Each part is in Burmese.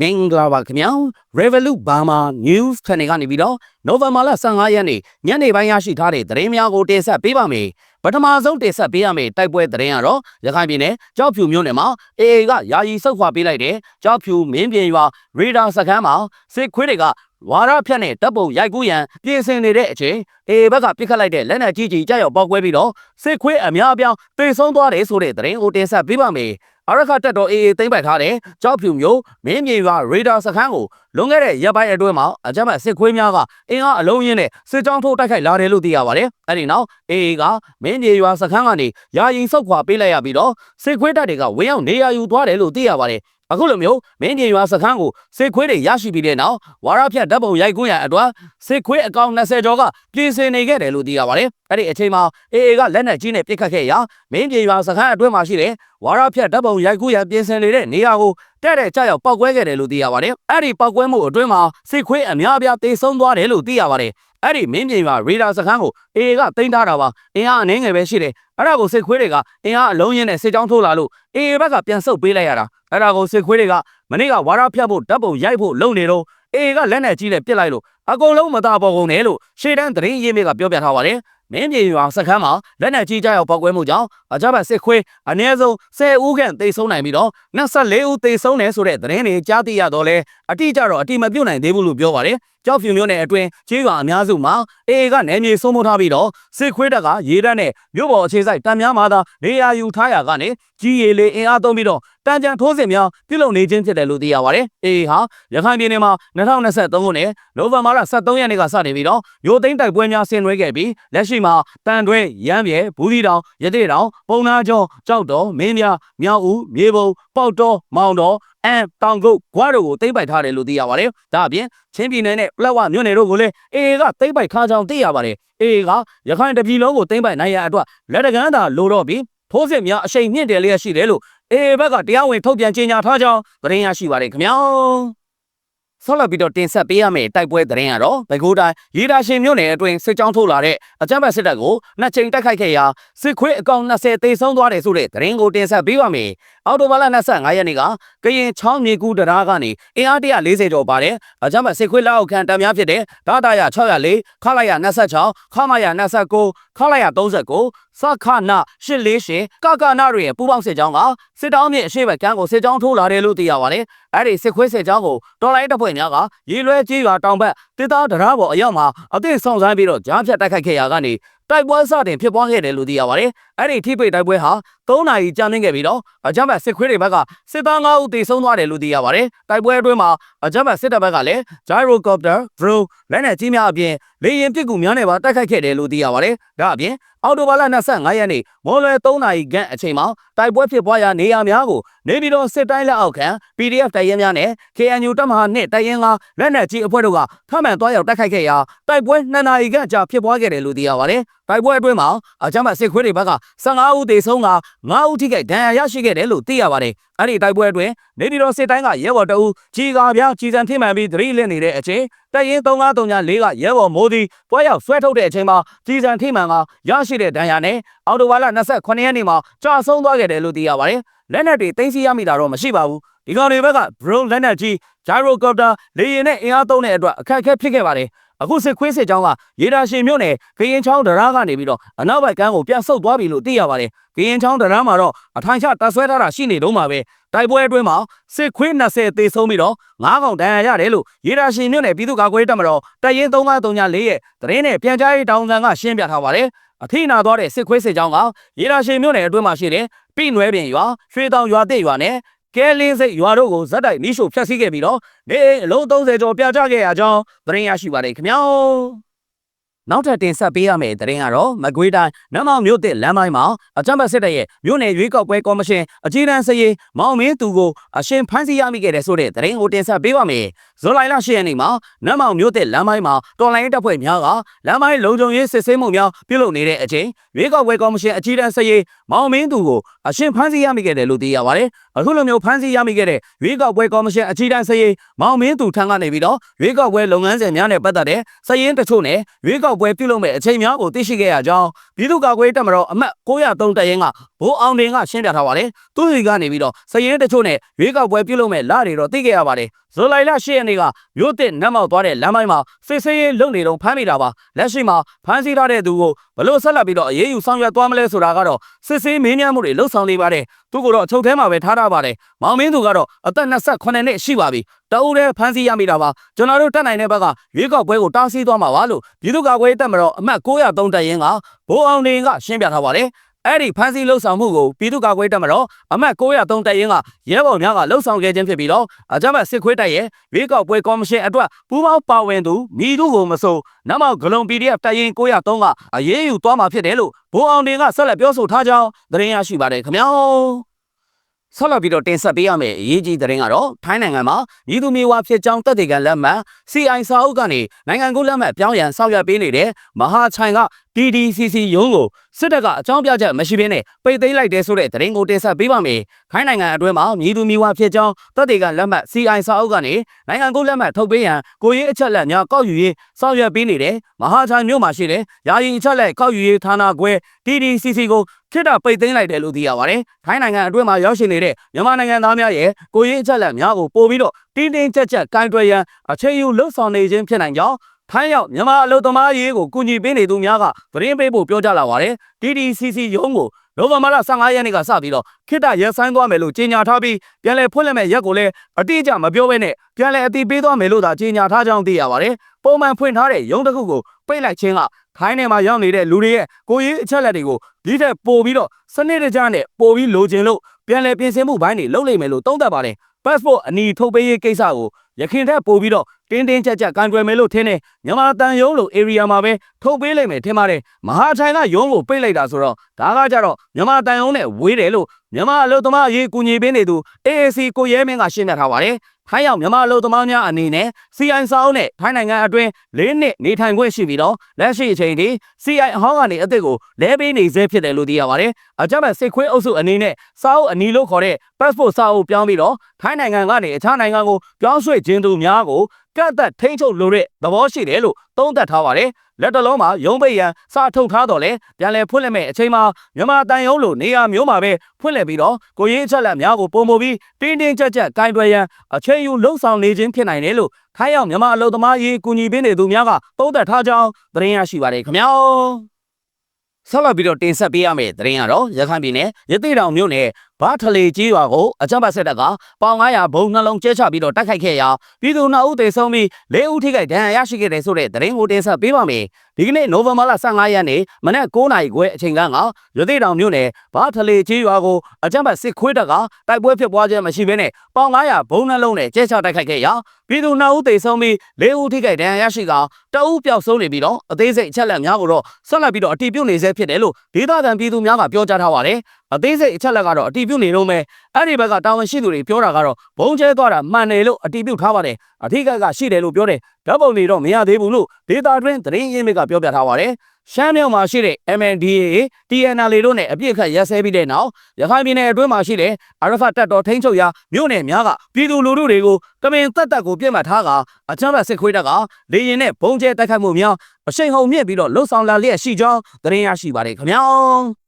မင်္ဂလာပါခင်ဗျာ Revolut Burma News Channel ကနေပြီးတော့ November လ15ရက်နေ့ညနေပိုင်းရရှိထားတဲ့သတင်းများကိုတင်ဆက်ပေးပါမယ်ပထမဆုံးတင်ဆက်ပေးရမယ့်တိုက်ပွဲသတင်းကတော့ရခိုင်ပြည်နယ်ကြောက်ဖြူမြို့နယ်မှာ AA ကယာယီဆုတ်ခွာပေးလိုက်တဲ့ကြောက်ဖြူမင်းပြင်ရွာရေဒါစခန်းမှာစစ်ခွေးတွေကဝါရဖြတ်နဲ့တပ်ပုံရိုက်ကူးရန်ပြင်ဆင်နေတဲ့အချိန် AA ဘက်ကပစ်ခတ်လိုက်တဲ့လက်နက်ကြီးကြီးကြောက်ရောက်ပေါက်ကွဲပြီးတော့စစ်ခွေးအများအပြားတိတ်ဆုံးသွားတယ်ဆိုတဲ့သတင်းကိုတင်ဆက်ပေးပါမယ် အရခတက်တော် AA သိမ့်ပိုက်ထားတဲ့ကြောက်ဖြူမျိုးမင်းမြေရွာရေဒါစခန်းကိုလွန်ခဲ့တဲ့ရက်ပိုင်းအတွင်းမှာအကြမ်းဖက်စစ်ခွေးများကအင်အားအလုံးရင်းနဲ့စစ်ကြောင်းထိုးတိုက်ခိုက်လာတယ်လို့သိရပါတယ်။အဲဒီနောက် AA ကမင်းမြေရွာစခန်းကနေယာယီဆုတ်ခွာပေးလိုက်ရပြီးတော့စစ်ခွေးတပ်တွေကဝင်းအောင်နေရာယူသွားတယ်လို့သိရပါတယ်။ အခုလိုမျိုးမင်းကြီးရွာစခန်းကိုစစ်ခွေးတွေရရှိပြီးတဲ့နောက်ဝါရဖြတ်ဓာတ်ပုံရိုက်ကွင်းရအတွက်စစ်ခွေးအကောင့်20ကျော်ကပြင်ဆင်နေခဲ့တယ်လို့သိရပါတယ်။အဲ့ဒီအချိန်မှာ AA ကလက်နက်ကြီးနဲ့ပစ်ခတ်ခဲ့ရာမင်းကြီးရွာစခန်းအတွင်းမှာရှိတဲ့ဝါရဖြတ်ဓာတ်ပုံရိုက်ကွင်းရပြင်ဆင်နေတဲ့နေရာကိုတဲ့တဲ့ကြောက်ရောက်ပောက်ကွဲခဲ့တယ်လို့သိရပါတယ်။အဲ့ဒီပောက်ကွဲမှုအတွင်းမှာစစ်ခွေးအများအပြားတေဆုံးသွားတယ်လို့သိရပါတယ်။ အဲ့ဒီမင်းပြင်ရွာရေဒါစခန်းကို AA ကတင်ထားတာပါ။အင်အားအနှင်းငယ်ပဲရှိတယ်။အဲ့ဒါကိုစစ်ခွေးတွေကအင်အားအလုံးရင်းနဲ့စစ်ကြောင်းထိုးလာလို့ AA ဘက်ကပြန်ဆုတ်ပေးလိုက်ရတာ။အဲ့ဒါကိုစစ်ခွေးတွေကမနေ့ကဝါရဖြတ်ဖို့ဓာတ်ပုံရိုက်ဖို့လုပ်နေတော့ AA ကလက်နဲ့ကြီးနဲ့ပစ်လိုက်လို့အကုန်လုံးမသားပေါ်ကုန်တယ်လို့ရှေ့တန်းသတင်းရင်းမြစ်ကပြောပြထားပါတယ်။မင်းမြေရွာစခန်းမှာလက်နက်ကြီးကြောက်ပောက်ကွဲမှုကြောင့်အကြမ်းဖက်စစ်ခွေးအနည်းဆုံး10ဦးခန့်သေဆုံးနိုင်ပြီးတော့24ဦးသေဆုံးတယ်ဆိုတဲ့သတင်းတွေကြားသိရတော့လဲအတိအကျတော့အတိမပြုတ်နိုင်သေးဘူးလို့ပြောပါတယ်။ကြောက်ဖြူမျိုးနယ်အတွင်းကျေးရွာအများစုမှာ AA ကနယ်မြေစိုးမိုးထားပြီးတော့စစ်ခွေးတပ်ကရေတပ်နဲ့မြို့ပေါ်အခြေစိုက်တံများမှာသာနေရာယူထားရကနေကြီးရီလေးအင်အားသုံးပြီးတော့တန်ကြံထိုးစစ်များပြုလုပ်နေခြင်းဖြစ်တယ်လို့သိရပါတယ်။ AA ဟာရခိုင်ပြည်နယ်မှာ2023ခုနှစ်နိုဝင်ဘာလ23ရက်နေ့ကစတင်ပြီးတော့ရိုသိမ်းတိုက်ပွဲများဆင်နွှဲခဲ့ပြီးလက်ရှိမှာတန်တွဲရမ်းပြဲဘူးဒီတောင်ရသေးတောင်ပုံနာကျော်ကြောက်တော်မင်းမြမြောက်ဦးမြေပုံပေါက်တော်မောင်တော်အမ်တောင်ကုတ်ဂွားတို့ကိုသိမ့်ပိုက်ထားတယ်လို့သိရပါတယ်။ဒါအပြင်ချင်းပြည်နယ်နဲ့ပလက်ဝမြို့နယ်တို့ကိုလည်း AA ကသိမ့်ပိုက်ခါကြောင်သိရပါတယ်။ AA ကရခိုင်တပြည်လုံးကိုသိမ့်ပိုက်နိုင်ရအတွက်လက်တကမ်းသာလိုတော့ပြီးထိုးစစ်များအရှိန်မြင့်တယ်လျက်ရှိတယ်လို့ AA ဘက်ကတရားဝင်ထုတ်ပြန်ကြေညာထားကြောင်းသတင်းရရှိပါတယ်ခင်ဗျာ ဆောက်လက်ပြီးတော့တင်ဆက်ပေးရမယ့်တိုက်ပွဲသတင်းကတော့ဘကိုးတိုင်းရေဒါရှင်မြို့နယ်အတွင်းစစ်ကြောင်းထုတ်လာတဲ့အကြမ်းဖက်စစ်တပ်ကိုနှစ်ချိန်တိုက်ခိုက်ခဲ့ရာစစ်ခွေးအကောင်20သေဆုံးသွားတယ်ဆိုတဲ့သတင်းကိုတင်ဆက်ပေးပါမယ်။အော်တိုဘာလ25ရက်နေ့ကကရင်ချောင်းမြေကူတရာကနေအင်အား140ကျော်ပါတဲ့အကြမ်းဖက်စစ်ခွေးလက်အောက်ခံတပ်များဖြစ်တဲ့ဒါတာရ604ခလာရ26ခမရ29 ခလာရ39စခနာ848ကကနာတွေရဲ့ပူးပေါင်းစစ်ကြောင်းကစစ်တောင်းမြေအရှိဘက်ကန်းကိုစစ်ကြောင်းထိုးလာတယ်လို့သိရပါတယ်။အဲ့ဒီစစ်ခွေးစစ်ကြောင်းကိုတော်လိုင်းတပ်ဖွဲ့များကရေလွဲကြီးရွာတောင်ဘက်တစ်သားတရားပေါ်အရောက်မှာအသည့်ဆောင်ဆိုင်ပြီးတော့ကြားဖြတ်တိုက်ခိုက်ခဲ့ရာကနေတိုက်ပွဲစတင်ဖြစ်ပွားခဲ့တယ်လို့သိရပါတယ်။အဲ့ဒီထိပိတ်တိုက်ပွဲဟာ 3နာရီကြာမြင့်ခဲ့ပြီးတော့အကြမ်းဖက်စစ်ခွေးတွေဘက်ကစစ်သား9ဦးသေဆုံးသွားတယ်လို့သိရပါတယ်။တိုက်ပွဲအတွင်းမှာအကြမ်းဖက်စစ်တပ်ဘက်ကလည်း gyrocopter, drone လက်နက်ကြီးများအပြင်လေယာဉ်ပစ်ကူများနဲ့ပါတိုက်ခိုက်ခဲ့တယ်လို့သိရပါတယ်။ဒါအပြင်အော်တိုဘာလ25ရက်နေ့မော်လွယ်3နာရီခန့်အချိန်မှာတိုက်ပွဲဖြစ်ပွားရာနေရာများကိုနေပြည်တော်စစ်တိုင်းလက်အောက်ခံ PDF တပ်ရင်းများနဲ့ KNU တပ်မဟာ2တပ်ရင်းကလက်နက်ကြီးအဖွဲ့တို့ကထမှန်သွားရောက်တိုက်ခိုက်ခဲ့ရာတိုက်ပွဲ2နာရီခန့်ကြာဖြစ်ပွားခဲ့တယ်လို့သိရပါတယ်။တိုက်ပွဲအတွင်းမှာအကြမ်းဖက်စစ်ခွေးတွေဘက်က15ဦးသေဆုံးက9ဦးထိခိုက်ဒဏ်ရာရရှိခဲ့တယ်လို့သိရပါတယ်။အဲ့ဒီတိုက်ပွဲအတွင်းနေပြည်တော်စစ်တိုင်းကရဲဘော်တအူးကြီးကားပြားကြီးစံထိမှန်ပြီးသတိလစ်နေတဲ့အချိန်တပ်ရင်း3934ကရဲဘော်မိုးသည်ပွဲရောက်ဆွဲထုတ်တဲ့အချိန်မှာကြီးစံထိမှန်ကရရှိတဲ့ဒဏ်ရာနဲ့အော်တိုဘာလ28ရက်နေ့မှာကြာဆုံးသွားခဲ့တယ်လို့သိရပါတယ်။လက်နက်တွေတင်စီရမိတာတော့မရှိပါဘူး။ဒီကောင်တွေဘက်က drone လက်နက်ကြီး gyrocopter လေယာဉ်နဲ့အင်အားသုံးတဲ့အတွက်အခက်အခဲဖြစ်ခဲ့ပါတယ်။ အခုစစ်ခွေးစစ်ကြောင်းကရေဒါရှင်မြို့နယ်ကရင်ချောင်းဒရာကနေပြီးတော့အနောက်ဘက်ကမ်းကိုပြန်ဆုတ်သွားပြီလို့သိရပါတယ်။ကရင်ချောင်းဒရာမှာတော့အထိုင်ချတပ်ဆွဲထားတာရှိနေတော့မှာပဲ။တိုက်ပွဲအတွင်းမှာစစ်ခွေး20သေဆုံးပြီးတော့9កောင်ဒဏ်ရာရတယ်လို့ရေဒါရှင်မြို့နယ်ပြည်သူ့ကာကွယ်ရေးတပ်မတော်တပ်ရင်း3934ရဲ့သတင်းနဲ့ပြန်ကြားရေးတောင်တန်းကရှင်းပြထားပါတယ်။အထိနာသွားတဲ့စစ်ခွေးစစ်ကြောင်းကရေဒါရှင်မြို့နယ်အတွင်းမှာရှိတဲ့ပြိနွဲပင်ရွာရွှေတောင်ရွာတဲ့ရွာနဲ့ ကဲလင်းစိတ်ရွာတို့ကိုဇက်တိုက်နီးရှို့ဖျက်ဆီးခဲ့ပြီးတော့နေအိမ်အလုံး30ကျော်ပြာကျခဲ့ရကြောင်းသတင်းရရှိပါတယ်ခင်ဗျာနောက်ထပ်တင်ဆက်ပေးရမယ့်သတင်းကတော့မကွေးတိုင်းနမောင်မြို့တစ်လမ်းပိုင်းမှာအကြမ်းဖက်စစ်တပ်ရဲ့မြို့နယ်ရွေးကောက်ပွဲကော်မရှင်အကြီးတန်းစရေးမောင်မင်းသူကိုအရှင်ဖမ်းဆီးရမိခဲ့တဲ့ဆိုတဲ့သတင်းကိုတင်ဆက်ပေးပါမယ်။ဇွန်လလ10ရက်နေ့မှာနမောင်မြို့တစ်လမ်းပိုင်းမှာတော်လိုင်းတပ်ဖွဲ့များကလမ်းပိုင်းလုံခြုံရေးစစ်ဆေးမှုများပြုလုပ်နေတဲ့အချိန်ရွေးကောက်ပွဲကော်မရှင်အကြီးတန်းစရေးမောင်မင်းသူကိုအရှင်ဖမ်းဆီးရမိခဲ့တယ်လို့သိရပါတယ်။ အခုလိုမျိုးဖမ်းဆီးရမိခဲ့တဲ့ရွေးကောက်ပွဲကော်မရှင်အကြီးတန်းစည်ရင်မောင်မင်းသူထံကနေပြီးတော့ရွေးကောက်ပွဲလုပ်ငန်းစဉ်များနဲ့ပတ်သက်တဲ့စည်ရင်တချို့နဲ့ရွေးကောက်ပွဲပြုလုပ်မဲ့အချိန်များကိုသိရှိခဲ့ရကြောင်းပြည်သူ့ကာကွယ်တပ်မတော်အမတ်903တရင်ကဘိုးအောင်တင်ကရှင်းပြထားပါတယ်သူစီကနေပြီးတော့စည်ရင်တချို့နဲ့ရွေးကောက်ပွဲပြုလုပ်မဲ့လတွေတော့သိခဲ့ရပါတယ်ဇူလိုင်လ10ရက်နေ့ကမြို့တစ်နတ်မောက်သွားတဲ့လမ်းပိုင်းမှာစစ်ဆေးရေးလုပ်နေတော့ဖမ်းမိတာပါလက်ရှိမှာဖမ်းဆီးထားတဲ့သူကိုဘလို့ဆက်လက်ပြီးတော့အရေးယူဆောင်ရွက်သွားမလဲဆိုတာကတော့စစ်ဆေးမင်းများမှုတွေလှုပ်ဆောင်နေပါတယ်သူကတော့အချုပ်ထဲမှာပဲထားထားပါတယ်မောင်မင်းသူကတော့အသက်28နှစ်ရှိပါပြီတအူးတည်းဖမ်းဆီးရမိတာပါကျွန်တော်တို့တက်နိုင်တဲ့ဘက်ကရွေးကောက်ပွဲကိုတားဆီးသွားမှာပါလို့ပြည်သူ့ကာကွယ်ရေးတပ်မတော်အမှတ်903တပ်ရင်းကဘိုးအောင်နေကရှင်းပြထားပါတယ် အဲ့ဒီဖမ်းဆီးလှုပ်ဆောင်မှုကိုပြည်သူ့ကာကွယ်တပ်မတော်အမှတ်903တပ်ရင်းကရဲဘော်များကလှုပ်ဆောင်ခဲ့ခြင်းဖြစ်ပြီးတော့အကြမ်းဖက်စစ်ခွေးတပ်ရဲ့ရွေးကောက်ပွဲကော်မရှင်အတွက်ပူးပေါင်းပါဝင်သူမိသူကိုမဆိုနမောက်ဂလုံ PDF တပ်ရင်း903ကအရေးယူသွားမှာဖြစ်တယ်လို့ဘိုးအောင်တင်ကဆက်လက်ပြောဆိုထားကြောင်းသတင်းရရှိပါတယ်ခင်ဗျာဆက်လက်ပြီးတော့တင်ဆက်ပေးရမယ့်အရေးကြီးသတင်းကတော့ထိုင်းနိုင်ငံမှာမြည်သူမြေဝါဖြစ်ကြောင်းတက်တေကန်လက်မှတ် CI စာအုပ်ကနေနိုင်ငံကိုလက်မှတ်ပြောင်းရန်ဆောင်ရွက်ပေးနေတဲ့မဟာချိုင်က TDCC ရုံးကိုစစ်တပ်ကအကြောင်းပြချက်မရှိဘဲနဲ့ပိတ်သိမ်းလိုက်တဲ့ဆိုတဲ့သတင်းကိုတင်ဆက်ပေးပါမယ်။ခိုင်းနိုင်ငံအတွင်းမှာမြည်သူမြေဝါဖြစ်ကြောင်းတက်တေကန်လက်မှတ် CI စာအုပ်ကနေနိုင်ငံကိုလက်မှတ်ထုတ်ပေးရန်ကိုရေးအချက်လက်များကောက်ယူရေးဆောင်ရွက်ပေးနေတဲ့မဟာချိုင်မြို့မှာရှိတဲ့ယာယီအချက်လက်ကောက်ယူရေးဌာနခွဲ TDCC ကိုခေတ္တပိတ်သိမ်းလိုက်တယ်လို့သိရပါတယ်။ထိုင်းနိုင်ငံအတွင်းမှာရောက်ရှိနေတဲ့မြန်မာနိုင်ငံသားများရဲ့ကိုရေးအချက်လက်များကိုပို့ပြီးတော့တင်းတင်းကြပ်ကြပ်ကင်တွယ်ရန်အခြေယူလှုပ်ဆောင်နေခြင်းဖြစ်နိုင်ကြောင်း ထိုင်းရောက်မြန်မာအလုပ်သမားရေးကိုကူညီပေးနေသူများကသတင်းပေးဖို့ပြောကြလာပါတယ်။ TDCC ရုံးကိုနိုဝင်ဘာလ15ရက်နေ့ကစပြီးတော့ခေတ္တရက်ဆိုင်သွားမယ်လို့ကြေညာထားပြီးပြန်လည်ဖွင့်လှစ်မဲ့ရက်ကိုလည်းအတိအကျမပြောဘဲနဲ့ပြန်လည်အတိပေးသွားမယ်လို့သာကြေညာထားကြောင်းသိရပါတယ်။ပုံမှန်ဖွင့်ထားတဲ့ရုံးတစ်ခုကိုပိတ်လိုက်ခြင်းကခိုင်းထဲမှာရောက်နေတဲ့လူတွေရဲ့ကိုရေးအချက်လက်တွေကိုဒီထက်ပိုပြီးတော့စနစ်တကျနဲ့ပိုပြီးလိုချင်လို့ပြန်လည်ပြင်ဆင်မှုဘိုင်းတွေလုပ်လိမ့်မယ်လို့သုံးသပ်ပါတယ်။ passport အနီထုတ်ပေးရေးကိစ္စကိုရခင်ထက်ပိုပြီးတော့ တင်းတင်းကြပ်ကြပ်ကန်ကြွယ်မယ်လို့ထင်တယ်မြန်မာတန်ယုံလို့ area မှာပဲထုတ်ပေးလိုက်မယ်ထင်ပါတယ်မဟာချိုင်ကယုံကိုပိတ်လိုက်တာဆိုတော့ဒါကကြတော့မြန်မာတန်ယုံနဲ့ဝေးတယ်လို့မြန်မာအလုပ်သမားအရေးကူညီပေးနေသူ AAC ကိုရဲမင်းကရှင်းပြထားပါတယ်ထိုင်းရောက်မြန်မာအလုပ်သမားများအနေနဲ့ CI စာအုပ်နဲ့ထိုင်းနိုင်ငံအတွင်း၄နှစ်နေထိုင်ခွင့်ရှိပြီးတော့လက်ရှိအချိန်ထိ CI အဟောင်းကနေအသစ်ကိုလဲပေးနေစေဖြစ်တယ်လို့သိရပါတယ်။အကြမ်းဖက်စစ်ခွေးအုပ်စုအနေနဲ့စာအုပ်အနီလို့ခေါ်တဲ့ passport စာအုပ်ပြောင်းပြီးတော့ထိုင်းနိုင်ငံကနေအခြားနိုင်ငံကိုပြောင်းရွှေ့ခြင်းသူများကို ကန့်သက်ထိန်းချုပ်လိုတဲ့သဘောရှိတယ်လို့သုံးသပ်ထားပါတယ်။လက်တလုံးမှာရုံးပိတ်ရန်စာထုတ်ထားတော့လဲပြန်လည်ဖွင့်လှစ်မဲ့အချိန်မှာမြန်မာတန်ယုံလိုနေရာမျိုးမှာပဲဖွင့်လှစ်ပြီးတော့ကိုရင်းအချက်လက်များကိုပုံမပြီးတင်းတင်းကြပ်ကြပ်ကင်တွယ်ရန်အချိန်ယူလှုံ့ဆော်နေခြင်းဖြစ်နိုင်တယ်လို့ခိုင်းရောက်မြန်မာအလုပ်သမားရေးကူညီပေးနေသူများကသုံးသပ်ထားကြောင်းသတင်းရရှိပါတယ်ခင်ဗျာဆက်လက်ပြီးတော့တင်ဆက်ပေးရမယ့်သတင်းကတော့ရခိုင်ပြည်နယ်ရသေတောင်မြို့နယ် ဘာထလေကြီးရွာကိုအကြမ်းဖက်စစ်တပ်ကပေါင်900ဘုံနှလုံးကျဲချပြီးတော့တိုက်ခိုက်ခဲ့ရာပြည်သူ2ဦးသေဆုံးပြီး4ဦးထိခိုက်ဒဏ်ရာရရှိခဲ့တယ်ဆိုတဲ့သတင်းကိုတင်ဆက်ပေးပါမယ်။ဒီကနေ့နိုဝင်ဘာလ15ရက်နေ့မနက်9:00နာရီခွဲအချိန်ကရသေတောင်မြို့နယ်ဘာထလေကြီးရွာကိုအကြမ်းဖက်စစ်ခွေးတပ်ကတိုက်ပွဲဖြစ်ပွားခြင်းမရှိဘဲနဲ့ပေါင်900ဘုံနှလုံးနဲ့ကျဲချတိုက်ခိုက်ခဲ့ရာပြည်သူ2ဦးသေဆုံးပြီး4ဦးထိခိုက်ဒဏ်ရာရရှိကတအဦးပျောက်ဆုံးနေပြီးတော့အသေးစိတ်အချက်လက်များကိုတော့ဆက်လက်ပြီးတော့အတည်ပြုနေဆဲဖြစ်တယ်လို့ဒေသခံပြည်သူများကပြောကြားထားပါတယ်။အသေးစိတ်အချက်လက်ကတော့အတည်ပြုနေတော့မယ်အဲ့ဒီဘက်ကတာဝန်ရှိသူတွေပြောတာကတော့ဘုံကျဲသွားတာမှန်တယ်လို့အတည်ပြုထားပါတယ်အထက်ကကရှိတယ်လို့ပြောတယ်ဓာတ်ပုံတွေတော့မရသေးဘူးလို့ဒေတာတွင်းသတင်းရင်းမြစ်ကပြောပြထားပါတယ်ရှမ်းမြောက်မှာရှိတဲ့ MNDAA TNL တို့နဲ့အပြစ်ခတ်ရက်စဲပြီးတဲ့နောက်ရခိုင်ပြည်နယ်အတွင်းမှာရှိတဲ့အရဖတ်တပ်တော်ထိန်းချုပ်ရာမြို့နယ်များကပြည်သူလူထုတွေကိုကမင်တက်တက်ကိုပြစ်မှတ်ထားကအကြမ်းဖက်စစ်ခွေးတပ်ကလေရင်နဲ့ဘုံကျဲတိုက်ခိုက်မှုများအရှိန်ဟုန်မြင့်ပြီးတော့လှုပ်ဆောင်လာလျက်ရှိကြောင်းသတင်းရရှိပါတယ်ခင်ဗျာ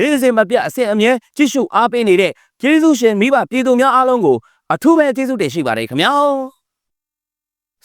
နေ့စဉ်မပြတ်အစစ်အမြဲကြည့်ရှုအားပေးနေတဲ့ကျေးဇူးရှင်မိဘပြည်သူများအားလုံးကိုအထူးပဲကျေးဇူးတင်ရှိပါတယ်ခင်ဗျာ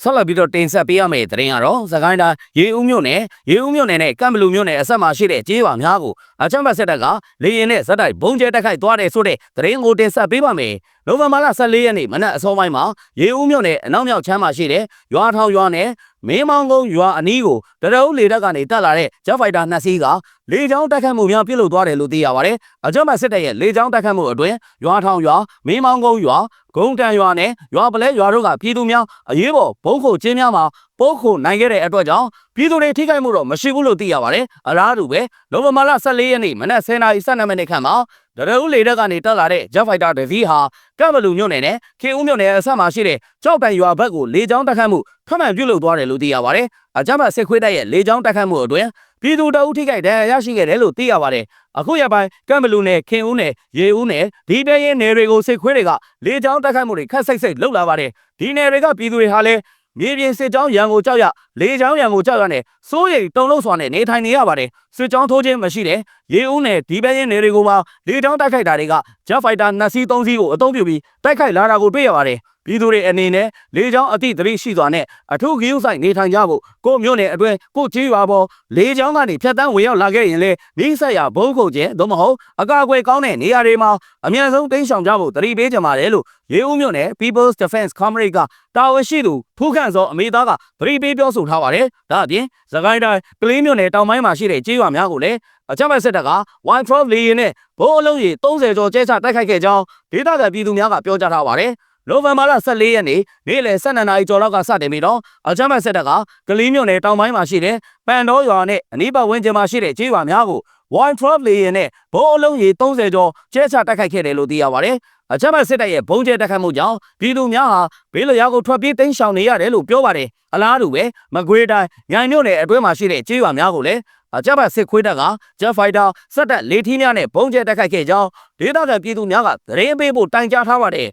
ဆက်လက်ပြီးတော့တင်ဆက်ပေးရမယ့်သတင်းကတော့သခိုင်းတိုင်းရေဦးမြို့နယ်ရေဦးမြို့နယ်နဲ့ကမ်ဘလူမြို့နယ်အဆက်မှာရှိတဲ့ကျေးရွာများကိုအချမ်းဘတ်ဆက်တပ်ကလေရင်နဲ့ဇက်တိုက်ဘုံကျဲတိုက်ခိုက်သွားတယ်ဆိုတဲ့သတင်းကိုတင်ဆက်ပေးပါမယ် နိုဝင်ဘာလ14ရက်နေ့မနက်အစောပိုင်းမှာရေဦးမြို့နယ်အနောက်မြောက်ချမ်းမှာရှိတဲ့ရွာထောင်ရွာနယ်မင်းမောင်ကုန်းရွာအနီးကိုတရအုပ်လေတပ်ကနေတက်လာတဲ့ဂျက်ဖိုက်တာနှစ်စီးကလေကြောင်းတိုက်ခတ်မှုများပြုလုပ်သွားတယ်လို့သိရပါတယ်။အကြမ်းဖက်စစ်တပ်ရဲ့လေကြောင်းတိုက်ခတ်မှုအတွင်းရွာထောင်ရွာမင်းမောင်ကုန်းရွာဂုံတန်ရွာနဲ့ရွာပလဲရွာတို့ကပြည်သူများအရေးပေါ်ဘုံခုတ်ချင်းများမှာပိုးခုနိုင်ခဲ့တဲ့အတွက်ကြောင့်ပြည်သူတွေထိခိုက်မှုတော့မရှိဘူးလို့သိရပါတယ်။အလားတူပဲနိုဝင်ဘာလ14ရက်နေ့မနက်10:12မိနစ်ခန့်မှာ ဒရဦးလေတပ်ကနေတက်လာတဲ့ Jet Fighter တစ်စီးဟာကမ်ဘလူမြို့နယ်နဲ့ခေဦးမြို့နယ်အဆက်မှာရှိတဲ့ကြောက်ပံရွာဘက်ကိုလေကြောင်းတိုက်ခတ်မှုဖမှန်ပြုလုပ်သွားတယ်လို့သိရပါတယ်။အကြမ်းဖက်စစ်ခွေးတပ်ရဲ့လေကြောင်းတိုက်ခတ်မှုအတွင်းပြည်သူတအုပ်ထိခိုက်ဒဏ်ရာရရှိခဲ့တယ်လို့သိရပါတယ်။အခုရပိုင်းကမ်ဘလူနယ်ခင်ဦးနယ်ရေဦးနယ်ဒီပဲရင်နယ်တွေကိုစစ်ခွေးတွေကလေကြောင်းတိုက်ခတ်မှုတွေခက်စိတ်စိတ်လုပ်လာပါတယ်။ဒီနယ်တွေကပြည်သူတွေဟာလည်း မြေပြင်စစ်ကြောင်းရန်ကိုကြောက်ရလေကြောင်းရန်ကိုကြောက်ရနဲ့စိုးရိမ်တုန်လှုပ်စွာနဲ့နေထိုင်နေရပါတယ်စစ်ကြောင်းထိုးခြင်းမရှိတဲ့ရေဦးနယ်ဒီပဲရင်နယ်တွေကိုမှလေကြောင်းတိုက်ခိုက်တာတွေကဂျက်ဖိုက်တာ2စီး3စီးကိုအသုံးပြုပြီးတိုက်ခိုက်လာတာကိုတွေ့ရပါတယ် ပြည်သူတွေအနေနဲ့လေကြောင်းအသည့်သတိရှိစွာနဲ့အထူးဂရုစိုက်နေထိုင်ကြဖို့ကိုမျိုးနယ်အတွင်းကိုကြီးရွာပေါ်လေကြောင်းကနေဖြတ်တန်းဝင်ရောက်လာခဲ့ရင်လေနေဆက်ရဘုံခုတ်ခြင်းသို့မဟုတ်အကာအကွယ်ကောင်းတဲ့နေရာတွေမှာအမြန်ဆုံးတိမ်းရှောင်ကြဖို့တတိပေးကြပါတယ်လို့ရေဦးမြို့နယ် People's Defense Comrade ကတာဝန်ရှိသူဖူးခန့်စောအမေသားကတတိပေးပြောဆိုထားပါတယ်ဒါအပြင်သခိုင်းတိုင်းကလေးမြို့နယ်တောင်ပိုင်းမှာရှိတဲ့ကျေးရွာများကိုလည်းအကြမ်းဖက်စစ်တပ်က Y12 လေယာဉ်နဲ့ဘိုးအလုံးကြီး30ကျော်ကျဲချတိုက်ခိုက်ခဲ့ကြောင်းဒေသခံပြည်သူများကပြောကြားထားပါတယ် နိုဝင်ဘာလ14ရက်နေ့နေ့လယ်12နာရီကျော်လောက်ကစတင်ပြီးတော့အကြမ်းဖက်စစ်တပ်ကကလေးမြို့နယ်တောင်ပိုင်းမှာရှိတဲ့ပန်တော်ရွာနဲ့အနီးပတ်ဝန်းကျင်မှာရှိတဲ့ကျေးရွာများကို Y12 လေယာဉ်နဲ့ဘိုးအလုံးကြီး30ကျော်ကျဲချတိုက်ခိုက်ခဲ့တယ်လို့သိရပါတယ်အကြမ်းဖက်စစ်တပ်ရဲ့ဘုံကျဲတိုက်ခိုက်မှုကြောင့်ပြည်သူများဟာဘေးလျာကိုထွက်ပြေးတိမ်းရှောင်နေရတယ်လို့ပြောပါတယ်အလားတူပဲမကွေးတိုင်းညိုင်မြို့နယ်အတွင်းမှာရှိတဲ့ကျေးရွာများကိုလည်းအကြမ်းဖက်စစ်ခွေးတပ်က Jet Fighter စက်တပ်လေထီးများနဲ့ဘုံကျဲတိုက်ခိုက်ခဲ့ကြောင်းဒေသခံပြည်သူများကသတင်းပေးဖို့တိုင်ကြားထားပါတယ်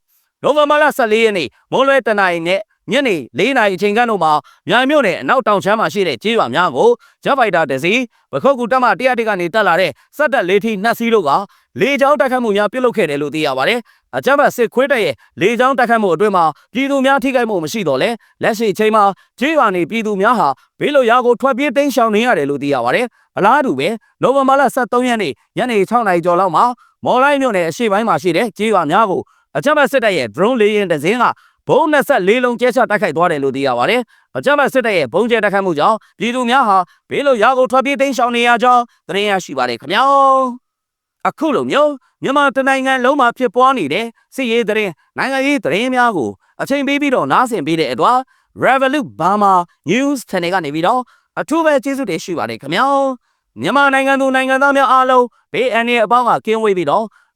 နိုဝင်ဘာလ14ရက်နေ့မွန်းလွဲတနင်္လာနေ့နဲ့ညနေ4နာရီအချိန်ခန့်တို့မှာမြိုင်မြို့နယ်အနောက်တောင်ချမ်းမှာရှိတဲ့ကျေးရွာများကိုဂျက်ဖိုက်တာတစ်စီးပခုတ်ကူတပ်မ100တိကနေတက်လာတဲ့စက်တက်လေးထီနှစ်စီးတို့ကလေကြောင်းတိုက်ခတ်မှုများပြုလုပ်ခဲ့တယ်လို့သိရပါတယ်။အကြမ်းဖက်စစ်ခွေးတပ်ရဲ့လေကြောင်းတိုက်ခတ်မှုအတွင်းမှာပြည်သူများထိခိုက်မှုမရှိတော့လဲလက်ရှိအချိန်မှာကျေးရွာနေပြည်သူများဟာဘေးလွတ်ရာကိုထွက်ပြေးတိမ်းရှောင်နေရတယ်လို့သိရပါတယ်။အလားတူပဲနိုဝင်ဘာလ23ရက်နေ့ညနေ6နာရီကျော်လောက်မှာမော်လိုက်မြို့နယ်အရှေ့ပိုင်းမှာရှိတဲ့ကျေးရွာများကို အကြမ်းဖက်စစ်တပ်ရဲ့ drone လေယာဉ်တစ်စင်းကဘုံ24လုံးကျဲချတိုက်ခိုက်သွားတယ်လို့သိရပါတယ်။အကြမ်းဖက်စစ်တပ်ရဲ့ဘုံကျဲတိုက်ခိုက်မှုကြောင့်ပြည်သူများဟာဘေးလွတ်ရာကိုထွက်ပြေးတိမ်းရှောင်နေရကြောင်းသတင်းရရှိပါတယ်ခင်ဗျာ။အခုလိုမျိုးမြန်မာတနိုင်ငံလုံးမှာဖြစ်ပွားနေတဲ့စစ်ရေးသတင်းနိုင်ငံရေးသတင်းများကိုအချိန်ပေးပြီးတော့နားဆင်ပေးတဲ့အတွက် Revolut Burma News Channel ကနေပြီးတော့အထူးပဲကျေးဇူးတင်ရှိပါတယ်ခင်ဗျာ။မြန်မာနိုင်ငံသူနိုင်ငံသားများအားလုံးဘေးအန္တရာယ်အပေါင်းကကင်းဝေးပြီးတော့